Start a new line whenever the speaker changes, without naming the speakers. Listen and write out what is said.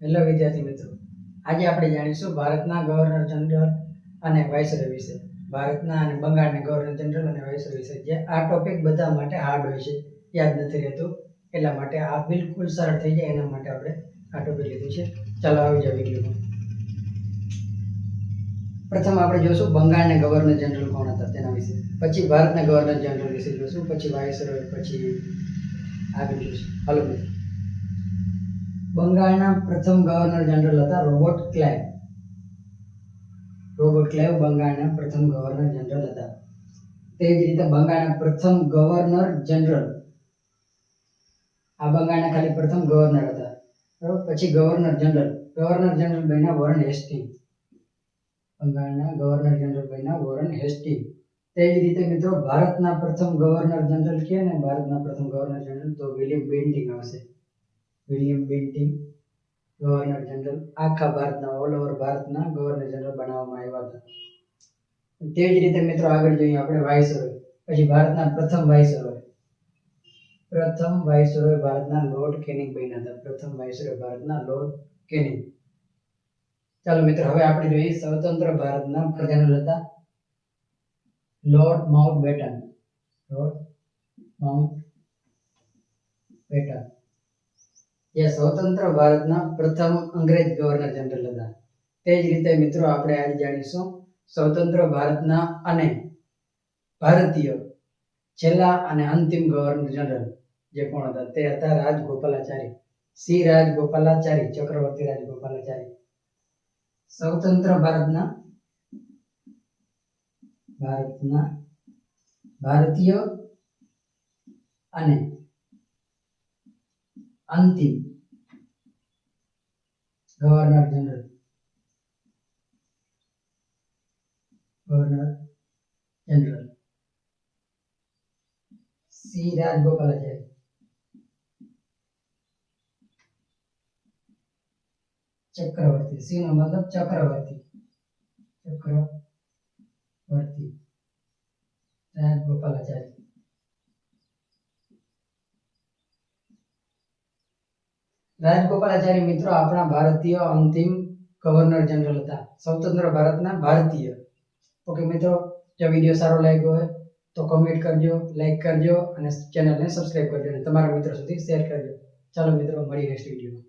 Hello વિદ્યાર્થી મિત્રો. આજે આપણે જાણીશું ભારતના ગવર્નર જનરલ અને વાઇસરોય વિશે. ભારતના અને બંગાળના ગવર્નર જનરલ અને વાઇસરોય વિશે. જે આ ટોપિક બધા માટે હાર્ડ હોય છે, યાદ નથી રહેતું. એટલા માટે આ બિલકુલ સરળ થઈ જાય, એના માટે આપણે આ ટોપિક લીધું છે. ચાલો આવી જાવ વિડીયોમાં. પ્રથમ આપણે જોશું બંગાળના ગવર્નર જનરલ કોણ હતા, તેના વિશે. પછી ભારતના ગવર્નર જનરલ વિશે જોશું, પછી વાઇસરોય પછી આગળ જોશું. હલો મિત્રો. બંગાળના પ્રથમ ગવર્નર જનરલ હતા રોબર્ટ ક્લાઇવ. રોબર્ટ ક્લાઇવ બંગાળના પ્રથમ ગવર્નર જનરલ હતા. તે જ રીતે બંગાળના પ્રથમ ગવર્નર જનરલ આ બંગાળના ખાલી પ્રથમ ગવર્નર હતા. બરાબર? પછી ગવર્નર જનરલ ગવર્નર જનરલ બન્યા વોરન હેસ્ટી બંગાળના ગવર્નર જનરલ બન્યા વોરન હેસ્ટી તે જ રીતે મિત્રો ભારતના પ્રથમ ગવર્નર જનરલ કે ને? ભારતના પ્રથમ ગવર્નર જનરલ તો વિલિયમ બેન્ટિંગ આવશે. વિલિયમ બેન્ટિંગ, ગવર્નર જનરલ, આખા ભારતના ઓલ ઓવર ભારતના ગવર્નર જનરલ બનાવવામાં આવ્યા હતા. તે જ રીતે મિત્રો આગળ જોઈએ આપણે વાઇસરોય. પછી ભારતના પ્રથમ વાઇસરોય. પ્રથમ વાઇસરોય ભારતના લોર્ડ કેનિંગ બન્યા હતા. પ્રથમ વાઇસરોય ભારતના લોર્ડ કેનિંગ ચાલો મિત્રો, હવે આપણે જોઈએ સ્વતંત્ર ભારતના જનરલ હતા Lord Mountbatten Lord Mountbatten જે સ્વતંત્ર ભારતના પ્રથમ અંગ્રેજ ગવર્નર જનરલ હતા. તે જ રીતે મિત્રો આપણે આજે જાણીશું સ્વતંત્ર ભારતના અને ભારતીય છેલ્લા અને અંતિમ ગવર્નર જનરલ જે કોણ હતા તે હતા રાજગોપાલાચારી. સી રાજગોપાલાચારી, ચક્રવર્તી રાજગોપાલાચારી. સ્વતંત્ર ભારતના ભારતના ભારતીય અને અંતિમ governor general governor general C Rajagopalachari Chakravarti C નો મતલબ ચક્રવર્તી ચક્રવર્તી રાજગોપાલાચારી મિત્રો આપણા ભારતીય અંતિમ ગવર્નર જનરલ હતા. સ્વતંત્ર ભારતના ભારતીય. ઓકે મિત્રો, જો વીડિયો સારો લાગ્યો હોય તો કમેન્ટ કરજો લાઈક કરજો અને ચેનલને સબસ્ક્રાઇબ કરજો અને તમારા મિત્રો સુધી શેર કરજો. ચાલો મિત્રો, મળીએ નેક્સ્ટ વિડીયોમાં